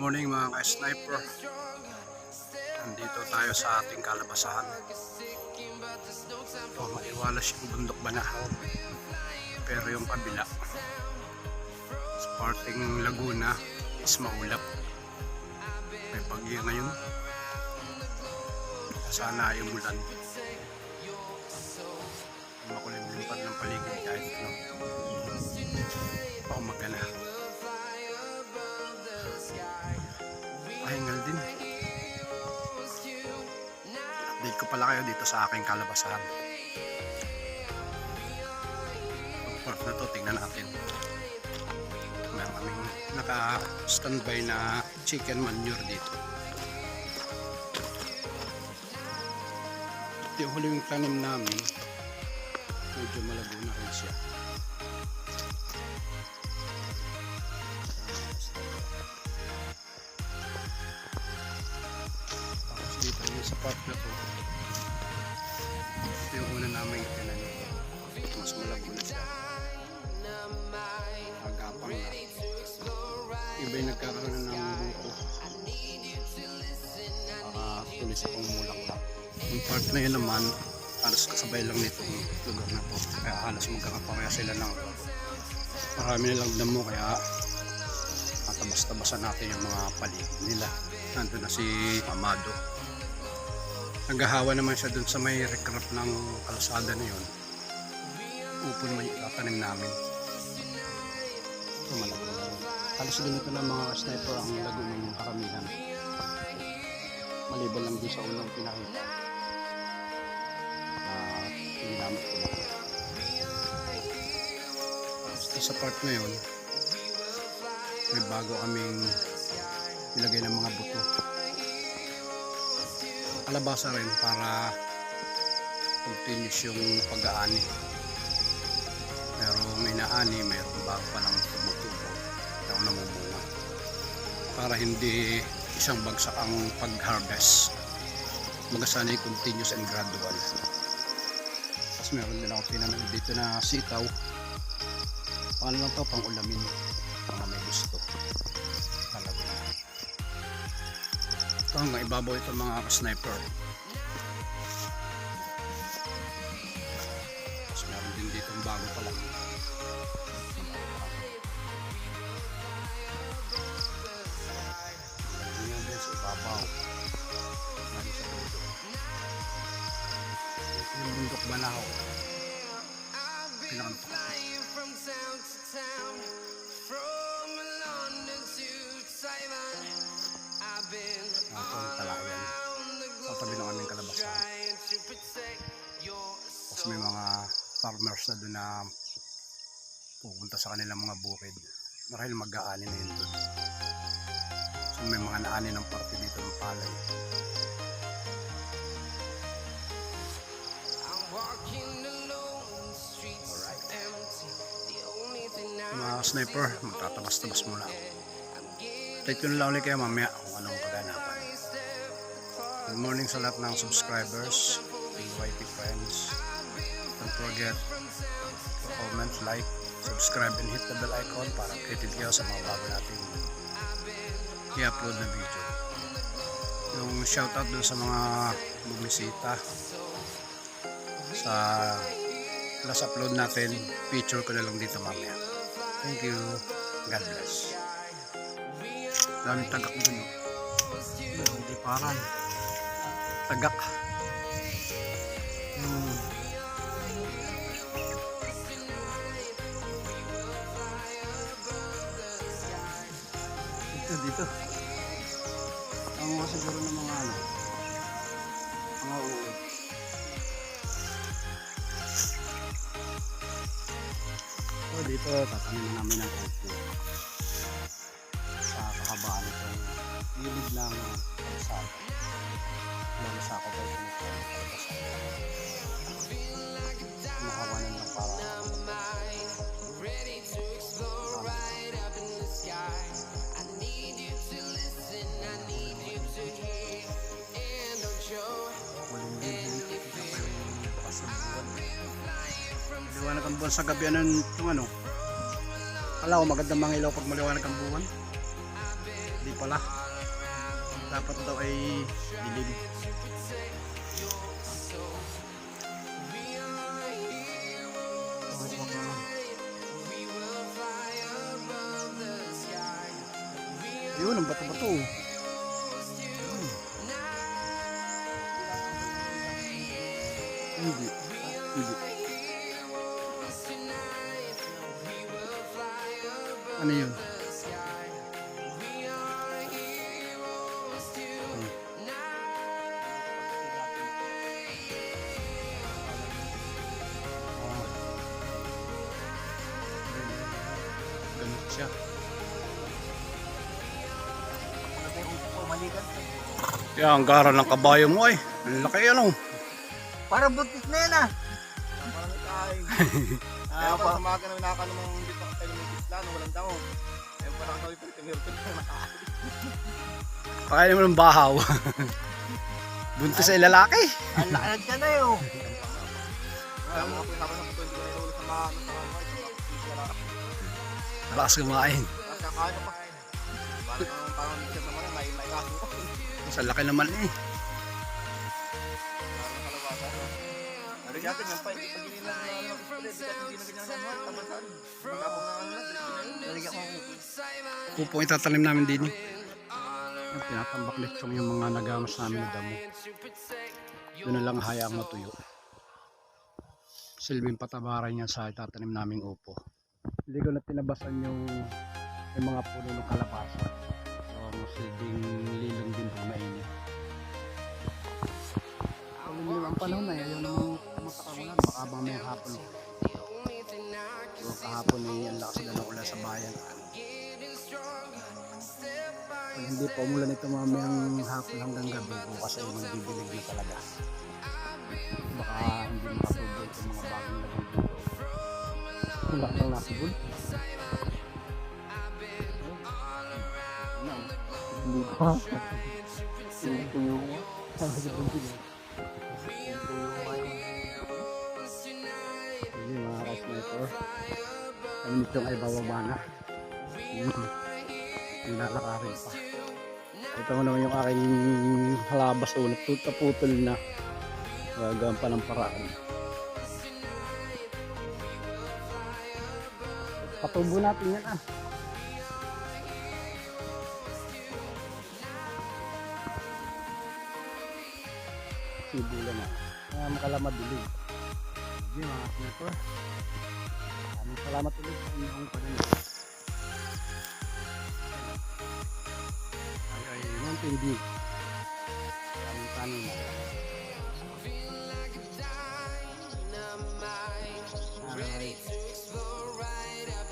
morning mga ka-sniper. Nandito tayo sa ating kalabasahan. Oh, maiwalas yung bundok banahaw. Pero yung kabila, sa parting Laguna is maulap. May pagyo ngayon. Sana yung ulan. Makulimlipan ng paligid kahit ano. Paumaga na. Kayo dito sa aking kalabasahan. Ang pork na to, tingnan natin. Meron kaming naka-standby na chicken manure dito. Ito yung huling tanim namin. Medyo malago na rin siya. Tapos dito sa part na to. Ito yung una namin tinanim. Mas malago na siya. Agapang na. Iba yung nagkakaroon ng buko. Para tulis akong mulak lang. Yung part na yun naman, halos kasabay lang nitong lugar na to. Kaya halos magkakapareha sila lang. Marami nilang damo kaya tatabas-tabasan natin yung mga paligid nila. Nandun na si Amado. Naghahawa naman siya dun sa may recrap ng kalsada na yun. Upo naman yung tatanim namin. Rin. Halos ganito na mga sniper ang lago ng karamihan. Maliban lang doon sa unang pinakita. Na ginamit ko lang. Sa part na yun, may bago kaming ilagay ng mga buto. Kalabasa rin para continuous yung pag-aani. Pero may naani, mayroong bago pa lang tumutubo. Ang namumunga. Para hindi isang bagsak ang pag-harvest. Magasanay continuous and gradual. Tapos meron din ako tinanim dito na sitaw. Paano lang to pang ulamin. Hanggang ibabaw ito mga ka-sniper. Tapos meron din dito ang bago pa lang. Ganyan din sa ibabaw. Lagi sa dulo. Ito yung bundok banahaw. Pinakantok. I've been Ito yung talayan. around the Sa tabi ng aming kalabasan. Tapos may mga farmers na doon na pupunta sa kanilang mga bukid. Marahil mag-aani na yun doon. So may mga naani ng parte dito ng palay. Mga sniper, magtatabas-tabas muna ako. Take yun lang ulit kayo mamaya. Good morning sa lahat ng subscribers, YT friends. Don't forget to comment, like, subscribe, and hit the bell icon para updated kayo sa mga bago nating i-upload na video. Yung shoutout dun sa mga bumisita sa last upload natin, feature ko na lang dito mamaya. Thank you. God bless. Daming tagak dun. Hindi parang tagak. Hmm. Dito, dito. Ang mga siguro ng mga ano, mga uod. So dito, tatanim na namin ng upo. Sa kahabaan itong gilid ng kalsada. Lalo sa ako ng para pa yung bukas ng buwan. Liwanag ang buwan sa gabi. Ano itong ano? Kala ko magandang mga ilaw pag maliwanag ang buwan. Dito pala. Dapat daw ay dilim. Yun, ang bato-bato. Hmm. Hindi. Hindi. Ano yun? Kaya ang gara ng kabayo mo ay. Ang laki ano. Parang buntis na yan ah. Parang kain. Ah, Kaya pa- umaga na nakakano mong dito ka tayo ng isla, no, walang damo. Kaya parang kami pa rin meron na nakain. Pakainin mo ng bahaw. Buntis ay lalaki. Ang ka na yun. Kaya mo ako nakakano ko hindi ko na ulit sa mga ano sa mga. Malakas kumain. Kakain pa. Parang parang hindi siya naman may may kaso. Sa laki naman eh. Pupo itatanim namin din eh. Yung tinatambak lechong yung mga nagamas namin na damo. Yun na lang hayaang matuyo. Silbing patabaran niya sa itatanim naming upo. Hindi ko na tinabasan yung, yung mga puno ng kalabasa. Silbing lilong din kung mainit. Kulimlim ang panahon na ayaw namang matakamulan. Baka mamaya hapon. So, kahapon ay ang lakas na ng ulan sa bayan. Pag hindi pa umulan ito mamayang hapon hanggang gabi, bukas ay magbibilig na talaga. Baka hindi makatubo itong mga bagong dito. Wala kang nasibol. Yung tuyo. Yung tuyo ay Sige mga ka-sniper. Kami nitong ay bababa na. Hmm. Nilalakarin pa. Ito mo naman yung aking halabas o naputol na. Gagawin pa ng paraan. Patubo natin yan ah. Sibulan na. Kaya makalamad dilig. Sige mga sniper. Maraming salamat ulit sa inyong panonood. Ay ay Mountain Dew. Maraming tanin na.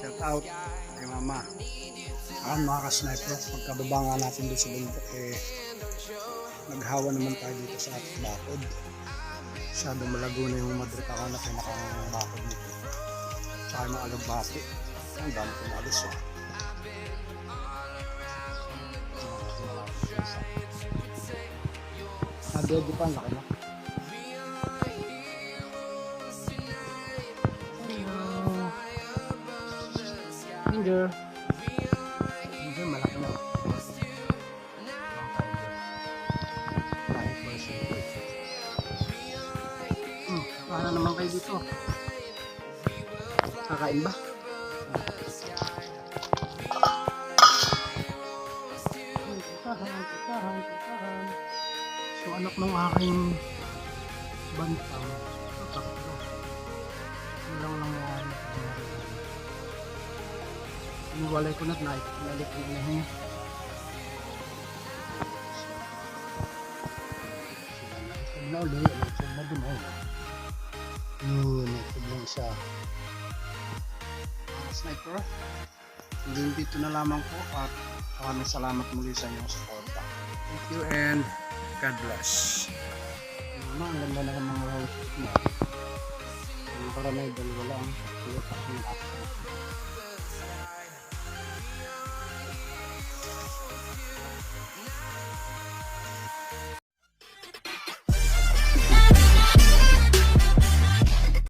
Shout out kay mama. Ayan mga ka-sniper, pagkababa nga natin doon sa bundok eh naghawa naman tayo dito sa ating bakod. Masyadong malago na yung madrit ako na pinakang bakod nito. Tsaka yung alugbati. Ang dami kong alis oh. Nadedi pa, ang laki na. Ginger, naman kayo dito? Kakain ba? So anak ng aking bantang, ito tatlo. Ano lang nangyari. Iniwalay ko na at nalik ko na niya. Sila na ulit, sniper, hanggang dito na lamang po at maraming salamat muli sa inyong suporta. Thank you and God bless. Ang ganda na ng mga roses mo. Yung para may dalawa lang. Yung